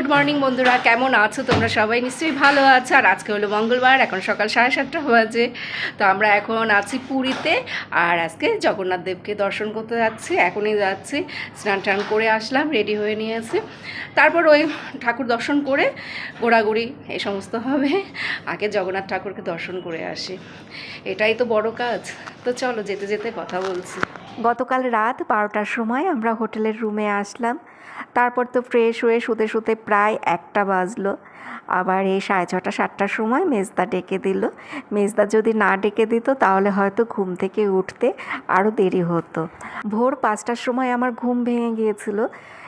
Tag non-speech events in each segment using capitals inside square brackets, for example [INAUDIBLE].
Good morning বন্ধুরা, কেমন আছো তোমরা সবাই? নিশ্চয়ই ভালো আছো। আর আজকে হলো মঙ্গলবার, এখন সকাল সাড়ে সাতটা বাজে। তো আমরা এখন আছি পুরীতে, আর আজকে জগন্নাথ দেবকে দর্শন করতে যাচ্ছি, এখনই যাচ্ছি। স্নান টান করে আসলাম রেডি হয়ে নিয়েছি। তারপর ওই ঠাকুর দর্শন করে, ঘোরাঘুরি এই সমস্ত হবে। আগে জগন্নাথ ঠাকুরকে দর্শন করে আসি। এটাই তো বড় কাজ। তো চলো যেতে যেতে কথা বলছি। গতকাল রাত বারোটার সময় আমরা হোটেলের রুমে আসলাম। তারপর তো ফ্রেশ হয়ে শুতে শুতে প্রায় একটা বাজলো। আবার এই সাড়ে ছটা, সাতটার সময় মেজদা ডেকে দিল। মেজদা যদি না ডেকে দিত, তাহলে হয়তো ঘুম থেকে উঠতে আরও দেরি হতো। ভোর পাঁচটার সময় আমার ঘুম ভেঙে গিয়েছিল।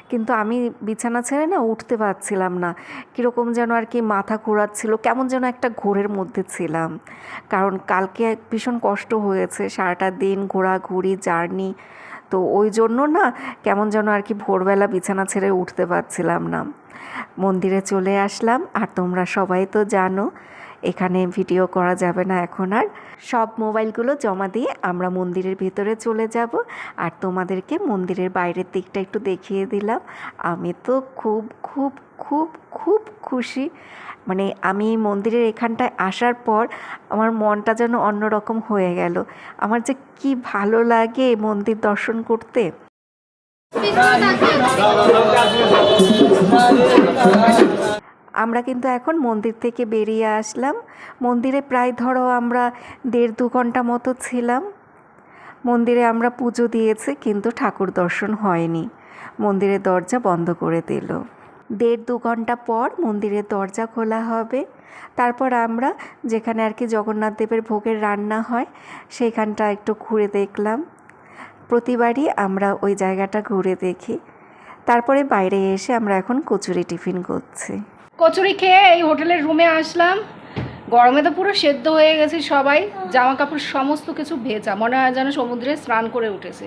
কিন্তু আমি বিছানা ছেড়ে না উঠতে পারছিলাম না। কীরকম যেন আর কি মাথা ঘোরাচ্ছিল, কেমন যেন একটা ঘোরের মধ্যে ছিলাম। কারণ কালকে ভীষণ কষ্ট হয়েছে, সারাটা দিন ঘোরাঘুরি, জার্নি তো ওই জন্য না কেমন যেন আর কি ভোরবেলা বিছানা ছেড়ে উঠতে পারছিলাম না। মন্দিরে চলে আসলাম, আর তোমরা সবাই তো জানো এখানে ভিডিও করা যাবে না এখন আর। সব মোবাইলগুলো জমা দিয়ে আমরা মন্দিরের ভিতরে চলে যাব। আর তোমাদেরকে মন্দিরের বাইরের দিকটা একটু দেখিয়ে দিলাম। আমি তো খুব খুব খুব খুব খুশি। মানে আমি মন্দিরের এখানটায় আসার পর আমার মনটা যেন অন্যরকম হয়ে গেল। আমার যে কি ভালো লাগে মন্দির দর্শন করতে। আমরা কিন্তু এখন মন্দির থেকে বেরিয়ে আসলাম। মন্দিরে প্রায় ধরো আমরা দেড় দু ঘণ্টা মতো ছিলাম। মন্দিরে আমরা পুজো দিয়েছি কিন্তু ঠাকুর দর্শন হয়নি। মন্দিরের দরজা বন্ধ করে দিল। দেড় দু ঘণ্টা পর মন্দিরের দরজা খোলা হবে। তারপর আমরা যেখানে আর কি জগন্নাথ দেবের ভোগের রান্না হয়, সেইখানটা একটু ঘুরে দেখলাম। প্রতিবারই আমরা ওই জায়গাটা ঘুরে দেখি। তারপরে বাইরে এসে আমরা এখন কচুরি টিফিন করছি। কচুরি খেয়ে এই হোটেলের রুমে আসলাম। গরমে তো পুরো সেদ্ধ হয়ে গেছে সবাই। জামা কাপড় সমস্ত কিছু ভেজা। মনে হয় যেন সমুদ্রে স্নান করে উঠেছে।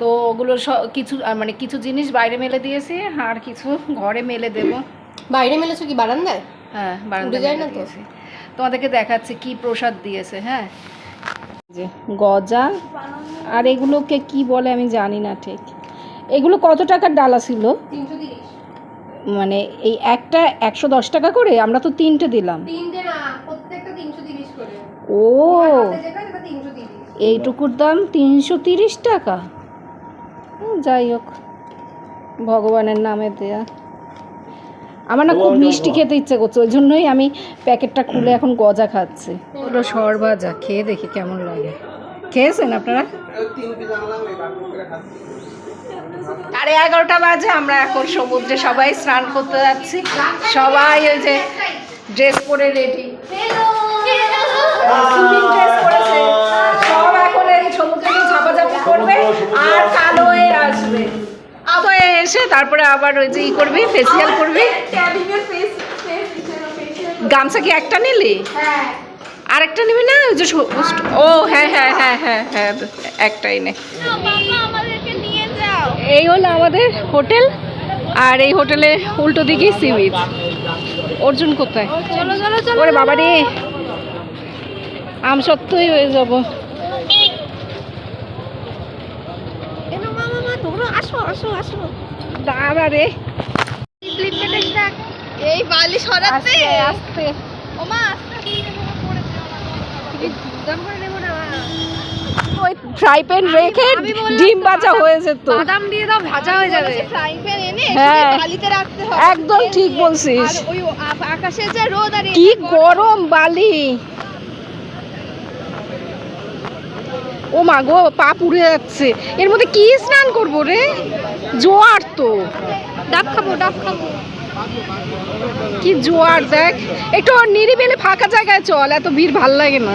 তো ওগুলো কিছু মানে কিছু জিনিস বাইরে মেলে দিয়েছি আর কিছু ঘরে মেলে দেবো। বাইরে মেলেছো কি বারান্দায়? হ্যাঁ বারান্দায় যায় না তো? তোমাদেরকে দেখাচ্ছি কি প্রসাদ দিয়েছে হ্যাঁ? যে গজা আর এগুলোকে কি বলে আমি জানি না ঠিক। এগুলো কত টাকার ডালা ছিল? তিনশো মানে এই একটা একশো দশ টাকা করে আমরা তো তিনটে দিলাম। তিনটে না প্রত্যেকটা তিনশো তিরিশ করে। ও। এইটুকুর দাম তিনশো তিরিশ টাকা? যাই হোক ভগবানের নামে দেয়া। আমার না খুব মিষ্টি খেতে ইচ্ছে করছে ওই জন্যই আমি প্যাকেটটা খুলে এখন গজা খাচ্ছি। ওটা সরভাজা খেয়ে দেখি কেমন লাগে। খেয়েছেন আপনারা? সাড়ে এগারোটা বাজে, আমরা এখন সমুদ্রে সবাই স্নান করতে যাচ্ছি। সবাই ওই যে ড্রেস পরে রেডি সব এখন এই সমুদ্রে ঝাপাঝাপি করবে আর কালো হয়ে আসবে। তো এসে তারপরে আবার ওই যে ই করবি ফেসিয়াল করবি। গামছা কি একটা নিলি? আর একটা নিবি না? ওই যে ও হ্যাঁ হ্যাঁ হ্যাঁ হ্যাঁ হ্যাঁ একটাই নে। এই হলো আমাদের হোটেল আর এই হোটেলে উল্টো দিকে সি বিচ অর্জুন কোথায়? চলো চলো চলো ওরে বাবা রে। আম সত্যই হয়ে যাব। এনো মা মা তোমরা আসো আসো আসো। দাঁড়া রে। এই বালি সরাতে। আস্তে আস্তে। ও মা আস্তে। করে নেব না ওই ফ্রাই প্যান রেখে ডিম তো, ভাজা হয়ে যেত বাদাম দিয়ে দাও ভাজা হয়ে যাবে। ফ্রাইং প্যান এনে হ্যাঁ। বালিতে রাখতে হবে। একদম ঠিক বলছিস। ওই আকাশে যে রোদ আর কি গরম বালি। ও মা গো পা পুড়ে যাচ্ছে। এর মধ্যে কি স্নান করব রে? জোয়ার তো। ডাব খাব ডাব খাব। কি জোয়ার দেখ। একটু নিরিবিলি ফাঁকা জায়গায় চল এত ভিড় ভালো লাগে না।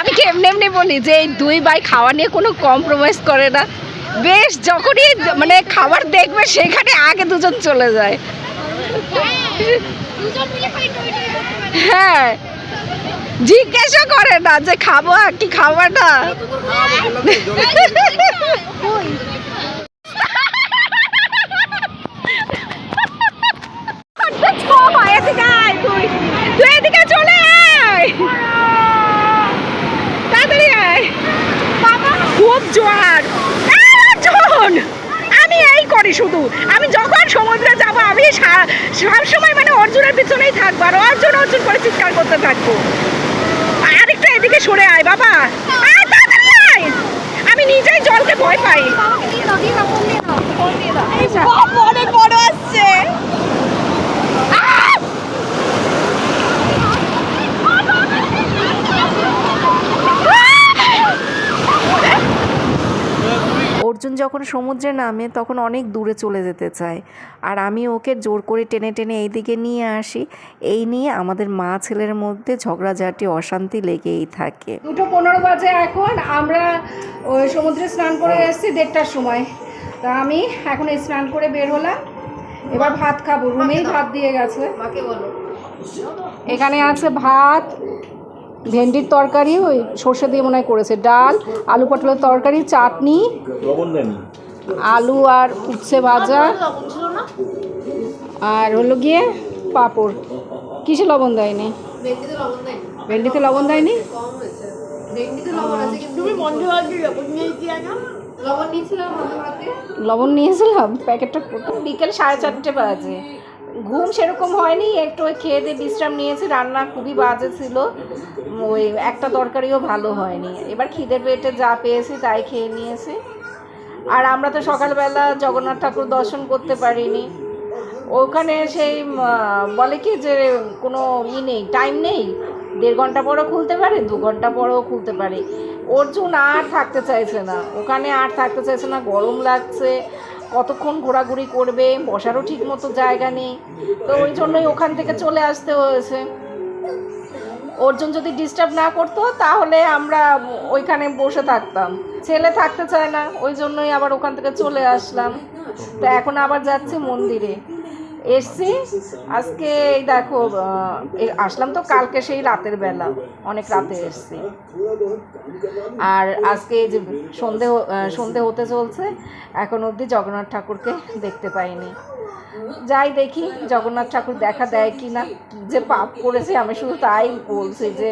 আমি কেমনে এমনি বলি যে এই দুই ভাই খাওয়া নিয়ে কোনো কম্প্রোমাইজ করে না? বেশ যখনই মানে খাবার দেখবে সেখানে আগে দুজন চলে যায়। পারি। হ্যাঁ। জিজ্ঞাসা করে না যে খাব কি খাব না [LAUGHS] এদিকে আয় তুই তুই এদিকে চলে আয় তাড়াতাড়ি আয় বাবা খুব জোয়ার এই অর্জুন! আমি এই করি শুধু। আমি যখন সমুদ্রে যাব আমি সবসময় মানে অর্জুনের পিছনেই থাকব আর অর্জুন অর্জুন করে চিৎকার করতে থাকব। আরেকটা এদিকে সরে আয় বাবা। আমি নিজেই জলকে ভয় পাই। অনেক বড় আসছে। অর্জুন যখন সমুদ্রে নামে তখন অনেক দূরে চলে যেতে চায়। আর আমি ওকে জোর করে টেনে টেনে এইদিকে নিয়ে আসি। এই নিয়ে আমাদের মা ছেলের মধ্যে ঝগড়াঝাটি অশান্তি লেগেই থাকে। দুটো পনেরো বাজে এখন। আমরা ওই সমুদ্রে স্নান করে এসেছি দেড়টার সময়। তা আমি এখন এই স্নান করে বের হলাম। এবার ভাত খাব। রুমেই ভাত দিয়ে গেছে। মাকে বলো। এখানে আছে ভাত ভেন্ডির তরকারি ওই সর্ষে দিয়ে মনে হয় করেছে ডাল আলু পটলের তরকারি চাটনি আলু আর উচ্ছে ভাজা আর হলো গিয়ে পাঁপড়। কিসে লবণ দেয়নি? ভেন্ডিতে লবণ দেয়নি। ভেন্ডিতে লবণ নিয়েছিলাম? প্যাকেটটা কত? বিকেল সাড়ে চারটে বাজে। ঘুম সেরকম হয়নি, একটু ওই খেয়ে দিয়ে বিশ্রাম নিয়েছি, রান্না খুবই বাজে ছিল। ওই একটা তরকারিও ভালো হয়নি। এবার খিদে পেটে যা পেয়েছি তাই খেয়ে নিয়েছি। আর আমরা তো সকালবেলা জগন্নাথ ঠাকুর দর্শন করতে পারিনি। ওখানে সেই বলে কি যে কোনো ই নেই টাইম নেই। দেড় ঘণ্টা পরও খুলতে পারে, দু ঘণ্টা পরেও খুলতে পারে। অর্জুন আর থাকতে চাইছে না। ওখানে আর থাকতে চাইছে না, গরম লাগছে। কতক্ষণ ঘোরাঘুরি করবে, বসারও ঠিক মতো জায়গা নেই। তো ওই জন্যই ওখান থেকে চলে আসতে হয়েছে। অর্জুন যদি ডিস্টার্ব না করতো, তাহলে আমরা ওইখানে বসে থাকতাম। ছেলে থাকতে চায় না, ওই জন্যই আবার ওখান থেকে চলে আসলাম। তো এখন আবার যাচ্ছি মন্দিরে। এসছি। আজকে এই দেখো আসলাম তো কালকে সেই রাতের বেলা, অনেক রাতে এসছি। আর আজকে এই যে সন্ধে সন্ধে হতে চলছে, এখন অবধি জগন্নাথ ঠাকুরকে দেখতে পাইনি। যাই দেখি জগন্নাথ ঠাকুর দেখা দেয় কি না যে পাপ করেছে, আমি শুধু তাই বলছি যে,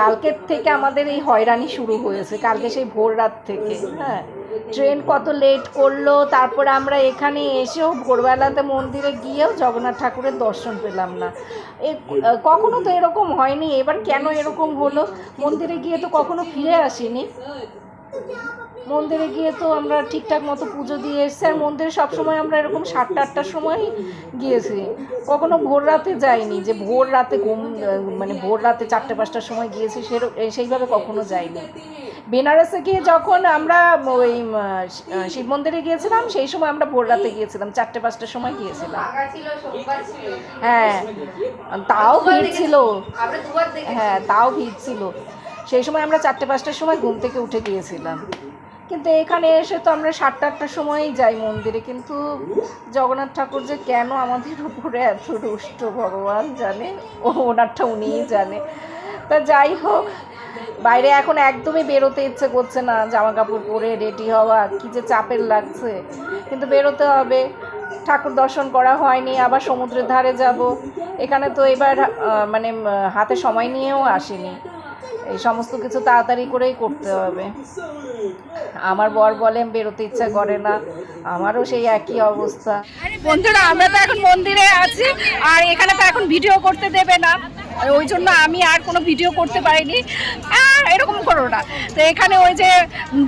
কালকের থেকে আমাদের এই হয়রানি শুরু হয়েছে, কালকে সেই ভোর রাত থেকে হ্যাঁ। ট্রেন কত লেট করল, তারপরে আমরা এখানে এসেও ভোরবেলাতে মন্দিরে গিয়েও জগন্নাথ ঠাকুরের দর্শন পেলাম না। এ কখনো তো এরকম হয়নি, এবার কেন এরকম হলো? মন্দিরে গিয়ে তো কখনো ফিরে আসিনি। মন্দিরে গিয়ে তো আমরা ঠিকঠাক মতো পুজো দিয়ে এসেছি, আর মন্দিরে সবসময় আমরা এরকম সাতটা, আটটার সময় গিয়েছি। কখনো ভোর রাতে যাইনি, যে ভোর রাতে ঘুম মানে ভোর রাতে চারটে, পাঁচটার সময় গিয়েছি সেরকম সেইভাবে কখনো যাইনি। বেনারসে গিয়ে যখন আমরা ওই শিব মন্দিরে গিয়েছিলাম সেই সময় আমরা ভোর রাতে গিয়েছিলাম চারটে পাঁচটার সময় গিয়েছিলাম। হ্যাঁ তাও ভিড় ছিল। হ্যাঁ তাও ভিড় ছিল। সেই সময় আমরা চারটে পাঁচটার সময় ঘুম থেকে উঠে গিয়েছিলাম। কিন্তু এখানে এসে তো আমরা সাতটা আটটার সময়ই যাই মন্দিরে। কিন্তু জগন্নাথ ঠাকুর যে কেন আমাদের উপরে এত রুষ্ট ভগবান জানে? ও ওনারটা উনিই জানে। তা যাই হোক বাইরে এখন একদমই বেরোতে ইচ্ছে করছে না জামা কাপড় পরে রেডি হওয়া, কী যে চাপের লাগছে। কিন্তু বেরোতে হবে। ঠাকুর দর্শন করা হয়নি, আবার সমুদ্রের ধারে যাব। এখানে তো এবার মানে হাতে সময় নিয়েও আসিনি। এই সমস্ত কিছু তাড়াতাড়ি করেই করতে হবে। আমার বর বলে, বেরোতে ইচ্ছা করে না। আমারও সেই একই অবস্থা। বন্ধুরা, আমরা তো এখন মন্দিরে আছি, আর এখানে তো এখন ভিডিও করতে দেবে না। ওই জন্য আমি আর কোনো ভিডিও করতে পারিনি। এরকম করো না। তো এখানে ওই যে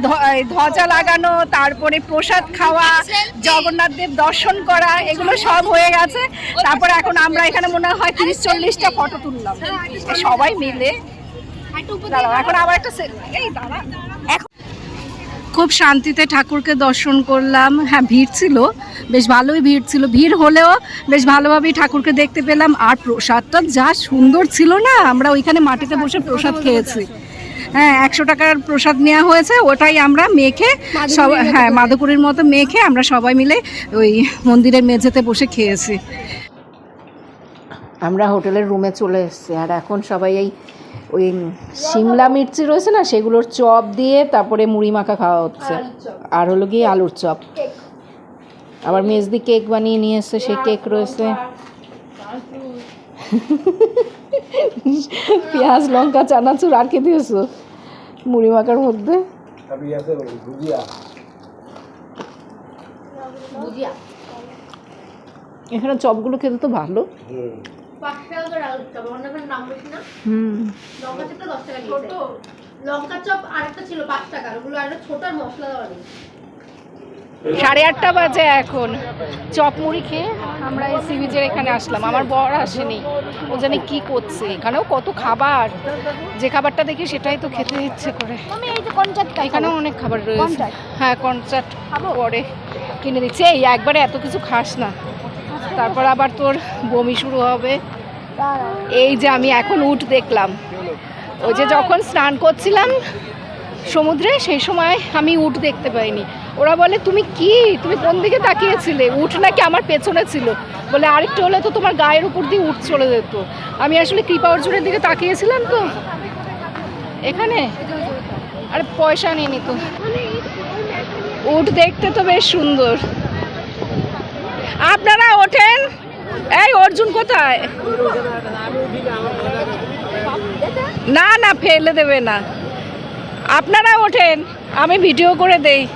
ধ্ব- ধ্বজা লাগানো, তারপরে প্রসাদ খাওয়া, জগন্নাথ দেব দর্শন করা, এগুলো সব হয়ে গেছে। তারপরে এখন আমরা এখানে মনে হয় তিরিশ চল্লিশটা ফটো তুললাম। সবাই মিলে। এখন আবার একটা এই দাঁড়া। এখন খুব শান্তিতে ঠাকুরকে দর্শন করলাম। হ্যাঁ ভিড় ছিল বেশ ভালোই ভিড় ছিল। ভিড় হলেও বেশ ভালোভাবেই ঠাকুরকে দেখতে পেলাম। আর প্রসাদটা যা সুন্দর ছিল না আমরা ওইখানে মাটিতে বসে প্রসাদ খেয়েছি। হ্যাঁ একশো টাকার প্রসাদ নেওয়া হয়েছে ওটাই আমরা মেখে সব হ্যাঁ মাধুপুরীর মতো মেখে আমরা সবাই মিলে ওই মন্দিরের মেঝেতে বসে খেয়েছি। আমরা হোটেলের রুমে চলে এসেছি আর এখন সবাই এই ওই সিমলা মির্চি রয়েছে না সেগুলোর চপ দিয়ে তারপরে মুড়ি মাখা খাওয়া হচ্ছে। আর হলো গিয়ে আলুর চপ। আবার মেজদি কেক বানিয়ে নিয়ে এসছে সেই কেক রয়েছে। পেঁয়াজ লঙ্কা চানাচুর আর কে দিয়েছ মুড়ি মাখার মধ্যে? এখানে চপগুলো খেতে তো ভালো। পাঁচ টাকা করে আলুর চপ অন্য কোনো দাম বেশি না। লঙ্কা চপটা দশ টাকা ছোট। লঙ্কা চপ আরেকটা ছিল পাঁচ টাকার ওগুলো আরেকটা ছোট আর মশলা দেওয়া নেই। সাড়ে আটটা বাজে এখন। চপ মুড়ি খেয়ে আমরা এই সি বিচের এখানে আসলাম। আমার বর আসেনি। ও জানে কি করছে। এখানেও কত খাবার। যে খাবারটা দেখি সেটাই তো খেতে ইচ্ছে করে। এখানেও অনেক খাবার রয়েছে। হ্যাঁ কনসার্ট পরে কিনে দিচ্ছে। এই একবারে এত কিছু খাস না। তারপর আবার তোর বমি শুরু হবে। এই যে আমি এখন উঠ দেখলাম। ওই যে যখন স্নান করছিলাম সমুদ্রে, সেই সময় আমি উঠ দেখতে পাইনি। ওরা বলে, তুমি কি? তুমি কোন দিকে তাকিয়েছিলে? উঠ নাকি আমার পেছনে ছিল? বলে, আরেকটু হলে তো তোমার গায়ের উপর দিয়ে উঠ চলে যেত। আমি আসলে কৃপা অর্জুনের দিকে তাকিয়েছিলাম তো। এখানে? আরে, পয়সা নিয়ে তো। উঠ দেখতে তো বেশ সুন্দর। আপনারা ওঠেন। এই, অর্জুন কোথায়? না না, ফেলে দেবে না। আপনারা ওঠেন, আমি ভিডিও করে দেই।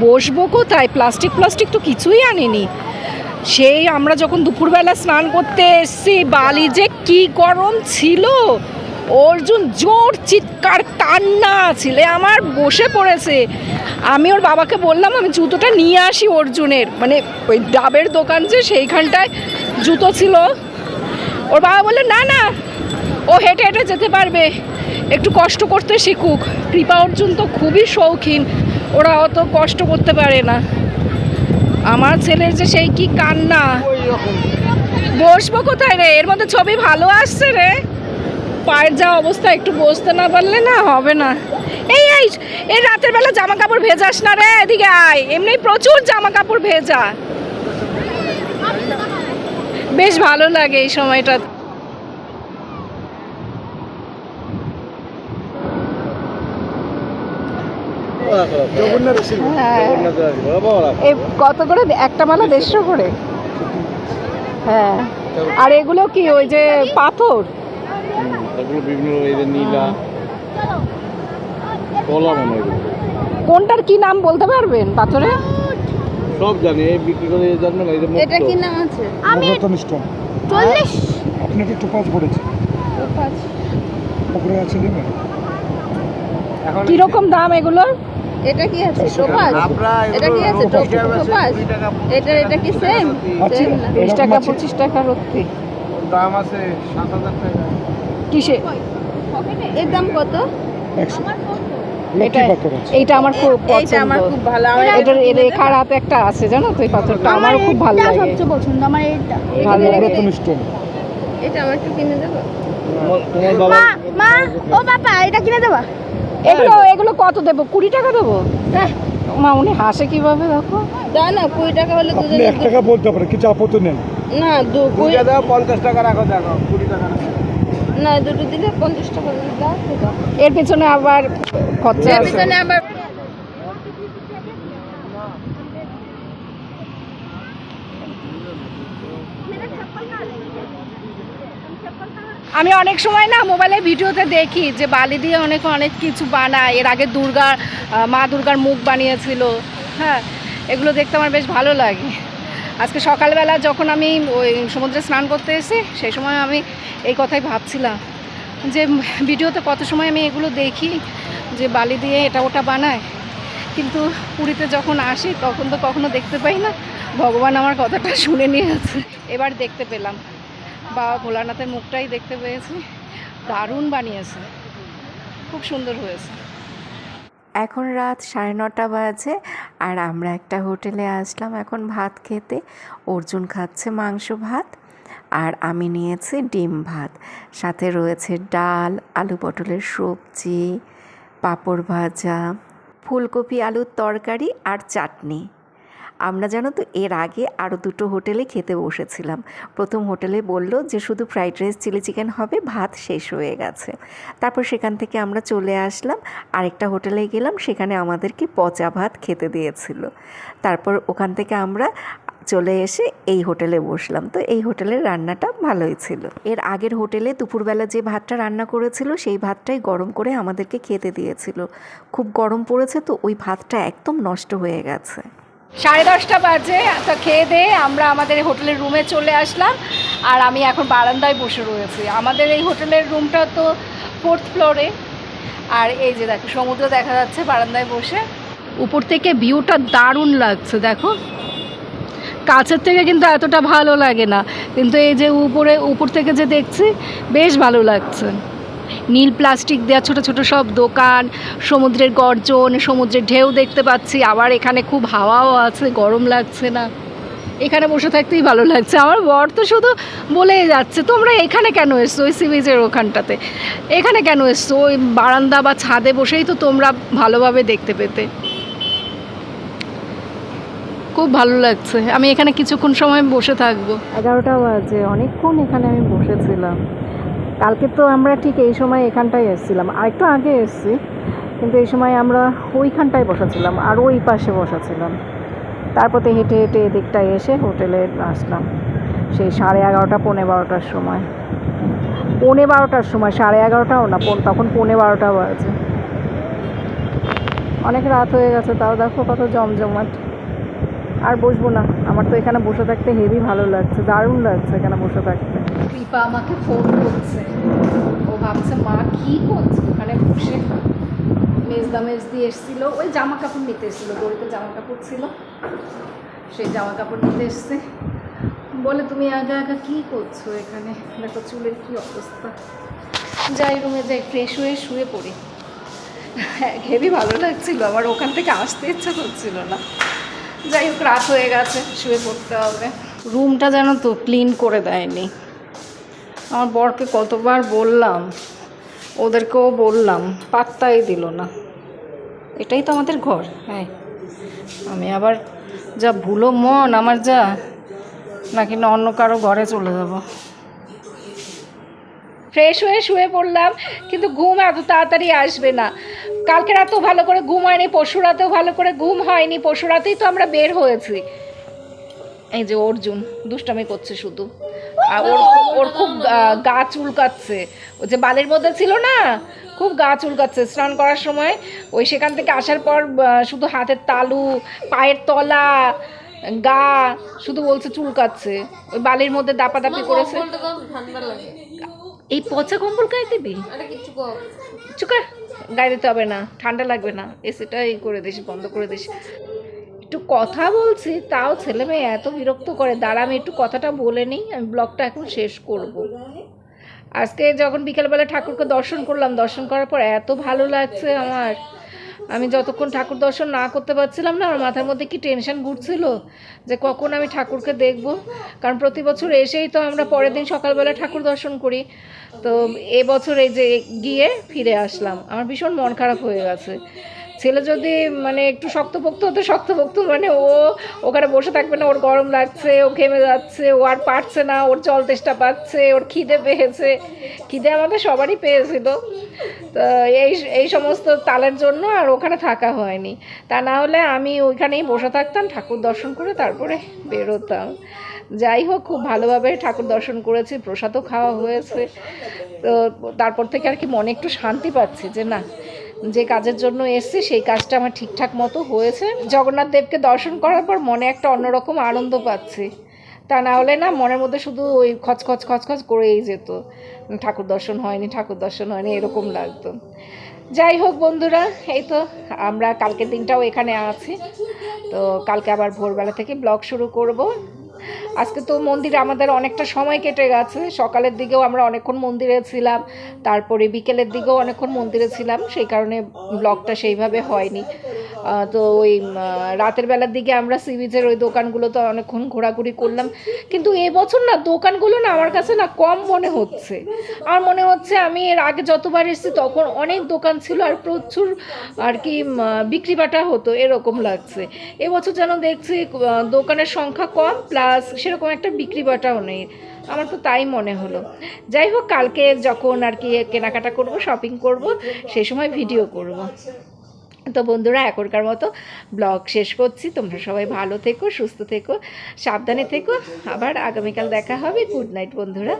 বসবো কোথায়? প্লাস্টিক প্লাস্টিক তো কিছুই আনিনি। সেই আমরা যখন দুপুরবেলা স্নান করতে এসছি, বালি যে কি গরম ছিল! অর্জুন জোর চিৎকার, কান্না ছিলে, আমার বসে পড়েছে। আমি ওর বাবাকে বললাম, আমি জুতোটা নিয়ে আসি অর্জুনের। মানে ওই ডাবের দোকান যে, সেইখানটায় জুতো ছিল। ওর বাবা বলল, না না, ও হেঁটে হেঁটে যেতে পারবে। একটু কষ্ট করতে শিখুক। কৃপা অর্জুন তো খুবই শৌখিন। ওরা অত কষ্ট করতে পারে না। আমার ছেলের যে সেই কি কান্না। বসবো কোথায় রে? এর মধ্যে ছবি ভালো আসছে রে। পায়ের যা অবস্থা একটু বসতে না পারলে না হবে না। এই এই এই রাতের বেলা জামা কাপড় ভেজাস না রে এদিকে আয়। এমনি প্রচুর জামা কাপড় ভেজা। বেশ ভালো লাগে এই সময়টা। হ্যাঁ। কত করে? একটা মালা দেড়শো করে? হ্যাঁ। আর এগুলো কি ওই যে পাথর? এগুলো বিভিন্ন এই যে নীলা কলা মনে হয়। এগুলো। কোনটার কি নাম বলতে পারবেন পাথরে? সব জানি এই বিক্রি করে এই যে এটা কি নাম আছে? আমি স্টোন চল্লিশ? আপনাকে টোপাজ পড়েছে। পুকুরে আছে দেবেন কীরকম দাম এগুলোর? এটা কি আছে? টোপাজ এটা কি আছে? টোপাজ এটা এটা কি সেম আচ্ছা বিশ এরকম টাকা আছে? পঁচিশ টাকা রত্তি দাম আছে সাত হাজার টাকা। কিসে এর দাম কত? এটা এইটা আমার খুব এইটা পছন্দ। খুব ভালো। আমার রেখার হাতে একটা আছে জানো তো এই পাথরটা? আমারও খুব ভালো লাগে। সবচেয়ে পছন্দ আমার এইটা। ভালো লাগে। এটা আমার একটু কিনে দেবো? তোমার- তোমার বাবা মা ও বাবা এটা কিনে দেবা? এগুলো এগুলো কত দেবো? কুড়ি টাকা দেবো? মা উনি হাসে কীভাবে দেখো। দাও না কুড়ি টাকা হলে দুজনে এক টাকা বলতে পারেন কিছু আপত্তি নেই। না দু কুড়ি দাও পঞ্চাশ টাকা রাখো দেখো কুড়ি টাকা না দুটো দিলে পঞ্চাশ টাকা। এর পেছনে আবার খরচা এর আছে। পিছনে আবার আমি অনেক সময় না মোবাইলে ভিডিওতে দেখি যে বালি দিয়ে অনেক অনেক কিছু বানায়। এর আগে দুর্গার আহ, মা দুর্গার মুখ বানিয়েছিল। হ্যাঁ এগুলো দেখতে আমার বেশ ভালো লাগে। আজকে সকালবেলা যখন আমি ওই সমুদ্রে স্নান করতে এসে, সেই সময় আমি এই কথাই ভাবছিলাম যে ভিডিওতে কত সময় আমি এগুলো দেখি, যে বালি দিয়ে এটা ওটা বানায়। কিন্তু পুরীতে যখন আসি, তখন তো কখনো দেখতে পাই না। ভগবান আমার কথাটা শুনে নিয়েছে। এবার দেখতে পেলাম। বাবা ভোলানাথের মুখটাই দেখতে পেয়েছি। দারুণ বানিয়েছে। খুব সুন্দর হয়েছে। এখন রাত সাড়ে নটা বাজে আর আমরা একটা হোটেলে আসলাম এখন ভাত খেতে। অর্জুন খাচ্ছে মাংস ভাত আর আমি নিয়েছি ডিম ভাত। সাথে রয়েছে ডাল, আলু পটলের সবজি, পাঁপড় ভাজা, ফুলকপি, আলুর তরকারি আর চাটনি। আমরা জানো তো এর আগে আরও দুটো হোটেলে খেতে বসেছিলাম। প্রথম হোটেলে বলল যে শুধু ফ্রাইড রাইস, চিলি চিকেন হবে, ভাত শেষ হয়ে গেছে। তারপর সেখান থেকে আমরা চলে আসলাম, আরেকটা হোটেলে গেলাম, সেখানে আমাদেরকে পচা ভাত খেতে দিয়েছিল। তারপর ওখান থেকে আমরা চলে এসে এই হোটেলে বসলাম। তো এই হোটেলের রান্নাটা ভালোই ছিল। এর আগের হোটেলে দুপুরবেলা যে ভাতটা রান্না করেছিল, সেই ভাতটাই গরম করে আমাদেরকে খেতে দিয়েছিল। খুব গরম পড়েছে, তো ওই ভাতটা একদম নষ্ট হয়ে গেছে। সাড়ে দশটা বাজে, তো খেয়ে দিয়ে আমরা আমাদের হোটেলের রুমে চলে আসলাম। আর আমি এখন বারান্দায় বসে রয়েছি। আমাদের এই হোটেলের রুমটা তো ফোর্থ ফ্লোরে। আর এই যে দেখো, সমুদ্র দেখা যাচ্ছে বারান্দায় বসে। উপর থেকে ভিউটা দারুণ লাগছে, দেখো। কাছের থেকে কিন্তু এতটা ভালো লাগে না। কিন্তু এই যে উপরে, উপর থেকে যে দেখছি, বেশ ভালো লাগছে। নীল প্লাস্টিক দেওয়া ছোট ছোট সব দোকান, সমুদ্রের গর্জন, সমুদ্রের ঢেউ দেখতে পাচ্ছি। আবার এখানে খুব হাওয়াও আছে, গরম লাগছে না। এখানে বসে থাকতেই ভালো লাগছে। আমার বর তো শুধু বলেই যাচ্ছে, তোমরা এখানে কেন এসছো ওই সি বিচের ওখানটাতে? এখানে কেন এসছো? ওই বারান্দা বা ছাদে বসেই তো তোমরা ভালোভাবে দেখতে পেতে। খুব ভালো লাগছে। আমি এখানে কিছুক্ষণ সময় বসে থাকব। এগারোটা বাজে। অনেকক্ষণ এখানে আমি বসেছিলাম। কালকে তো আমরা ঠিক এই সময় এখানটায় এসেছিলাম। আর একটু আগে এসেছি, কিন্তু এই সময় আমরা ওইখানটায় বসাছিলাম আর ওই পাশে বসাছিলাম। তারপর তো হেঁটে হেঁটে এদিকটায় এসে হোটেলে আসলাম, সেই সাড়ে এগারোটা, পৌনে বারোটার সময়। পৌনে বারোটার সময়, সাড়ে এগারোটাও না তখন পৌনে বারোটা বাজে। অনেক রাত হয়ে গেছে, তাও দেখো কত জমজমাট। আর বসবো না, আমার তো এখানে বসে থাকতে হেভি ভালো লাগছে, দারুণ লাগছে এখানে বসে থাকতে। কৃপা আমাকে ফোন করছে। ও ভাবছে, মা, কি করছে? ওখানে বসে মেজদা মেজদি এসেছিল। ওই জামা কাপড় নিতে এসেছিল দড়িতে জামা কাপড় ছিল। সেই জামা কাপড় নিতে এসছে। বলে, তুমি আগে আগে কী করছ এখানে? দেখো চুলের কি অবস্থা। যাই রুমে যাই ফ্রেশ হয়ে শুয়ে পড়ি। হেভি ভালো লাগছিল, আমার ওখান থেকে আসতে ইচ্ছা করছিল না। যাই হোক, রাত হয়ে গেছে, শুয়ে পড়তে হবে। রুমটা যেন তো ক্লিন করে দেয়নি। আমার বরকে কতবার বললাম, ওদেরকেও বললাম, পাত্তাই দিল না। এটাই তো আমাদের ঘর হ্যাঁ। আমি আবার যা ভুলো মন আমার যা, নাকি না অন্য কারও ঘরে চলে যাব। ফ্রেশ হয়ে শুয়ে পড়লাম, কিন্তু ঘুম এত তাড়াতাড়ি আসবে না। কালকে রাতেও ভালো করে ঘুম হয়নি, পরশু রাতেও ভালো করে ঘুম হয়নি, পরশু রাতেই তো আমরা বের হয়েছি। এই যে অর্জুন দুষ্টামি করছে শুধু। আর ওর ওর খুব গা চুলকাচ্ছে। ও যে বালির মধ্যে ছিল না খুব গা চুলকাচ্ছে। স্নান করার সময় ওই সেখান থেকে আসার পর শুধু হাতের তালু পায়ের তলা গা শুধু বলছে চুলকাচ্ছে। ওই বালির মধ্যে দাপাদাপি করেছে। এই পচা কম্বল গায়ে দিবি? চুকার। গায়ে দিতে হবে না ঠান্ডা লাগবে না। এসিটা এই করে দিস বন্ধ করে দিস। একটু কথা বলছি, তাও ছেলে মেয়ে এত বিরক্ত করে। দাঁড়া, আমি একটু কথাটা বলে নিই, আমি ব্লগটা এখন শেষ করব। আজকে যখন বিকেলবেলা ঠাকুরকে দর্শন করলাম, দর্শন করার পর এত ভালো লাগছে আমার। আমি যতক্ষণ ঠাকুর দর্শন না করতে পারছিলাম না, আমার মাথার মধ্যে কি টেনশন ঘুরছিল যে কখন আমি ঠাকুরকে দেখব? কারণ প্রতি বছর এসেই তো আমরা পরের দিন সকালবেলা ঠাকুর দর্শন করি। তো এবছর এই যে গিয়ে ফিরে আসলাম। আমার ভীষণ মন খারাপ হয়ে গেছে। ছেলে যদি মানে একটু শক্তপোক্ত হতো শক্তপোক্ত মানে ও ওখানে বসে থাকবে না, ওর গরম লাগছে, ও ঘেমে যাচ্ছে, ও আর পারছে না, ওর জল তেষ্টা পাচ্ছে, ওর খিদে পেয়েছে। খিদে আমাদের সবারই পেয়েছিল। তো এই এই সমস্ত তালের জন্য আর ওখানে থাকা হয়নি। তা না হলে আমি ওইখানেই বসে থাকতাম, ঠাকুর দর্শন করে তারপরে বেরোতাম। যাই হোক, খুব ভালোভাবে ঠাকুর দর্শন করেছি, প্রসাদও খাওয়া হয়েছে। তো তারপর থেকে আর কি মনে একটু শান্তি পাচ্ছি যে না যে কাজের জন্য এসছি, সেই কাজটা আমার ঠিকঠাক মতো হয়েছে। জগন্নাথ দেবকে দর্শন করার পর মনে একটা অন্যরকম আনন্দ পাচ্ছি। তা না হলে না মনের মধ্যে শুধু ওই খচখচ খচখচ করেই যেত। ঠাকুর দর্শন হয়নি, ঠাকুর দর্শন হয়নি, এরকম লাগতো। যাই হোক বন্ধুরা, এই তো আমরা কালকের দিনটাও এখানে আছি। তো কালকে আবার ভোরবেলা থেকে ব্লগ শুরু করব। আজকে তো মন্দিরে আমাদের অনেকটা সময় কেটে গেছে। সকালের দিকেও আমরা অনেকক্ষণ মন্দিরে ছিলাম, তারপরে বিকেলের দিকেও অনেকক্ষণ মন্দিরে ছিলাম, সেই কারণে ব্লগটা সেইভাবে হয়নি। তো ওই রাতের বেলার দিকে আমরা সি বিচের ওই দোকানগুলোতে অনেকক্ষণ ঘোরাঘুরি করলাম। কিন্তু এবছর না, দোকানগুলো না আমার কাছে না কম মনে হচ্ছে। আমার মনে হচ্ছে আমি এর আগে যতবার এসেছি তখন অনেক দোকান ছিল আর প্রচুর আর কি বিক্রি বাটা হতো, এরকম লাগছে। এবছর যেন দেখছি দোকানের সংখ্যা কম, প্লাস সেরকম একটা বিক্রি বাটাও নেই। আমার তো তাই মনে হলো। যাই হোক, কালকে যখন আর কি কেনাকাটা করব শপিং করব, সে সময় ভিডিও করব। তো বন্ধুরা, এখনকার মতো ব্লগ শেষ করছি। তোমরা সবাই ভালো থেকো, সুস্থ থেকো, সাবধানে থেকো। আবার আগামীকাল দেখা হবে। গুড নাইট বন্ধুরা।